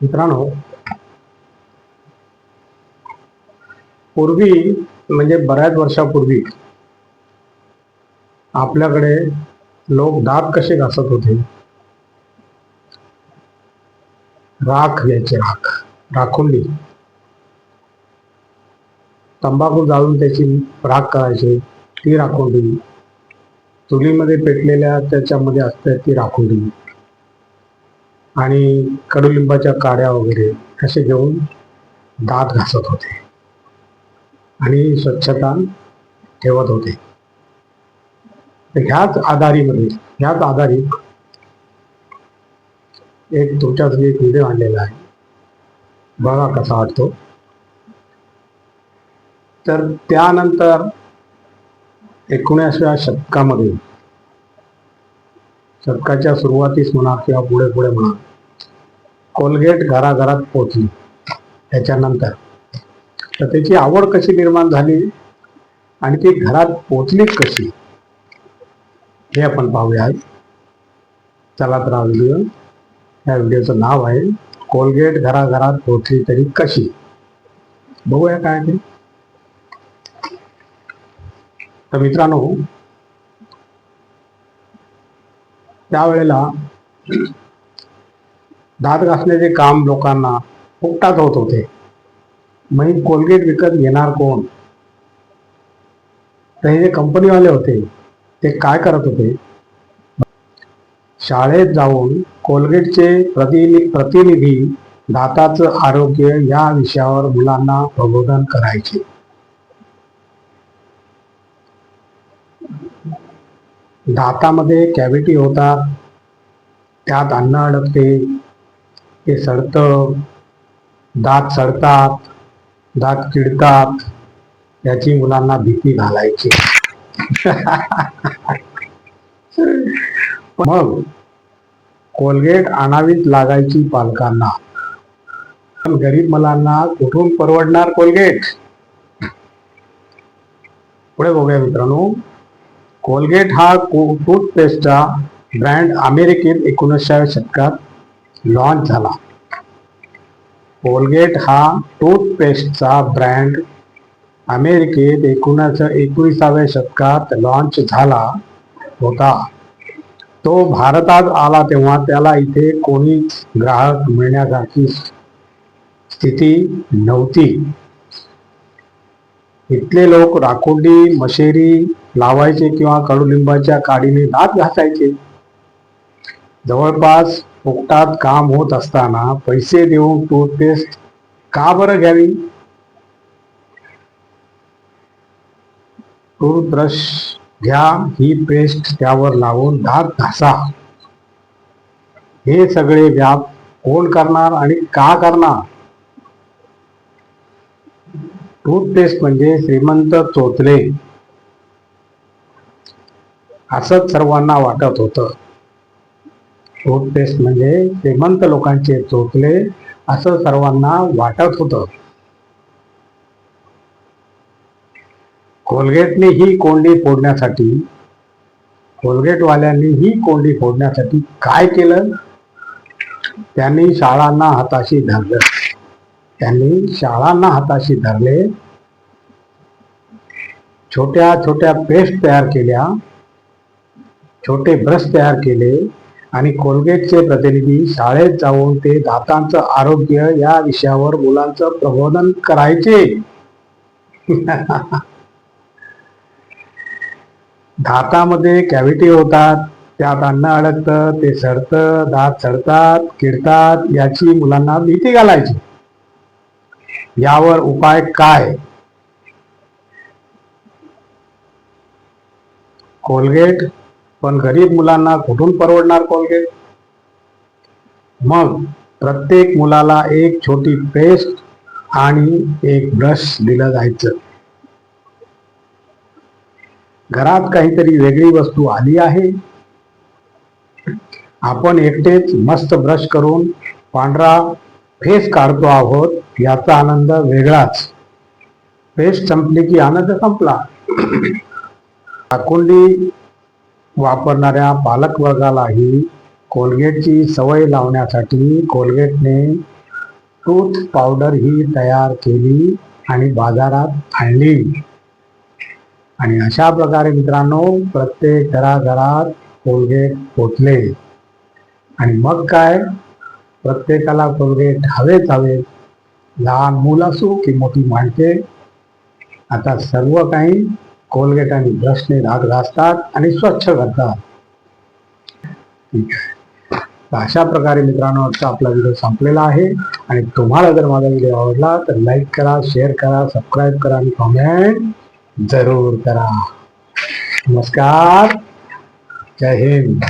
मित्रांनो पूर्वी म्हणजे बऱ्याच वर्षापूर्वी आपल्याकडे लोक दात कसे घासत होते? राख घ्यायचे राख. राखुंडी तंबाखू जाळून त्याची राख करायची ती राखुंडी चुलीमध्ये पेटलेल्या त्याच्यामध्ये असते ती राखुंडी आणि कडुलिंबाच्या काड्या वगैरे असे घेऊन दात घासत होते. आणि स्वच्छता ठेवत होते. तर ह्याच आधारीमध्ये ह्याच आधारी एक तुमच्यासाठी एक व्हिडिओ आणलेला आहे. बघा कसा वाटतो. तर त्यानंतर एकोणीसव्या शतकामध्ये शतकाच्या सुरुवातीस म्हणा किंवा पुढे पुढे म्हणा कोलगेट घराघरात पोचली त्याच्यानंतर तर त्याची आवड कशी निर्माण झाली आणि ती घरात पोचली कशी? हे आपण पाहूया चला तर हा व्हिडिओ या व्हिडिओचं नाव आहे कोलगेट घराघरात पोचली तरी कशी? बघूया काय ते. तर मित्रांनो त्यावेळेला दात घासण्याचे काम लोकांना फुकटात होत होते. मग कोलगेट विकत घेणार कोण? तर हे जे कंपनीवाले होते ते काय करत होते? शाळेत जाऊन कोलगेटचे प्रतिनि प्रतिनिधी दाताचं आरोग्य या विषयावर मुलांना प्रबोधन करायचे. दातामध्ये कॅव्हिटी होतात त्यात अन्न अडकते ते सडतं दात सडतात दात किडतात याची मुलांना भीती घालायची. मग कोलगेट आणावीच लागायची पालकांना. पण गरीब मुलांना कुठून परवडणार कोलगेट? पुढे बघूया मित्रांनो. कोलगेट हा टूथपेस्टचा ब्रँड अमेरिकेत एकोणीसव्या शतकात लॉन्च झाला. कोलगेट हा टूथपेस्टचा ब्रँड अमेरिकेत एकोणीस एकोणीसाव्या शतकात लॉन्च झाला होता. तो भारतात आला तेव्हा त्याला इथे कोणीच ग्राहक मिळण्यासारखी स्थिती नव्हती. इथले लोक राखोंडी मशेरी लावायचे किंवा कडुलिंबाच्या काडीने दात घासायचे. जवळपास फुकटात काम होत असताना पैसे देऊन टूथपेस्ट का बरं घ्यावी? टूथब्रश घ्या ही पेस्ट त्यावर लावून दात घासा. हे सगळे व्याप कोण करणार आणि का करणार? टूथपेस्ट म्हणजे श्रीमंत चोचले. असंच सर्वांना वाटत होतं. टूथपेस्ट म्हणजे श्रीमंत लोकांचे चोचले असं सर्वांना वाटत होतं. कोलगेटने ही कोंडी फोडण्यासाठी कोलगेटवाल्यांनी ही कोंडी फोडण्यासाठी काय केलं? त्यांनी शाळांना हाताशी धरलं. त्यांनी शाळांना हाताशी धरले. छोट्या छोट्या पेस्ट तयार केल्या. छोटे ब्रश तयार केले आणि कोलगेटचे प्रतिनिधी शाळेत जाऊन ते दातांचं आरोग्य या विषयावर मुलांचं प्रबोधन करायचे. दातामध्ये कॅव्हिटी होतात. त्यात अन्न अडकतं ते सडतं दात सडतात किडतात याची मुलांना भीती घालायची. यावर उपाय काय? कोलगेट? पण गरीब मुलांना कुठून परवडणार कोलगेट? मग प्रत्येक मुलाला एक छोटी पेस्ट आणि एक ब्रश दिलं जायचं. घरात काहीतरी वेगळी वस्तू आली आहे? आपण एकटेच मस्त ब्रश करून पांढरा फेस काढतो आहोत याचा आनंद वेगळाच. फेस संपली की आनंद संपला. अकुंडी वापरणाऱ्या पालक वर्गालाही कोलगेटची सवय लावण्यासाठी कोलगेटने टूथ पावडर ही तयार केली आणि बाजारात आणली. आणि अशा प्रकारे मित्रांनो प्रत्येक घराघरात कोलगेट पोचले. आणि मग काय? प्रत्येकाला कोलगेट हवेच हवे लहान मूल असो की मोठी माणसे. आता सर्व काही कोलगेट आणि ब्रशने धाग घासतात आणि स्वच्छ करतात. ठीक आहे. तर अशा प्रकारे मित्रांनो आजचा आपला व्हिडिओ संपलेला आहे. आणि तुम्हाला जर माझा व्हिडिओ आवडला तर लाईक करा शेअर करा सबस्क्राईब करा आणि कॉमेंट जरूर करा. नमस्कार. जय हिंद.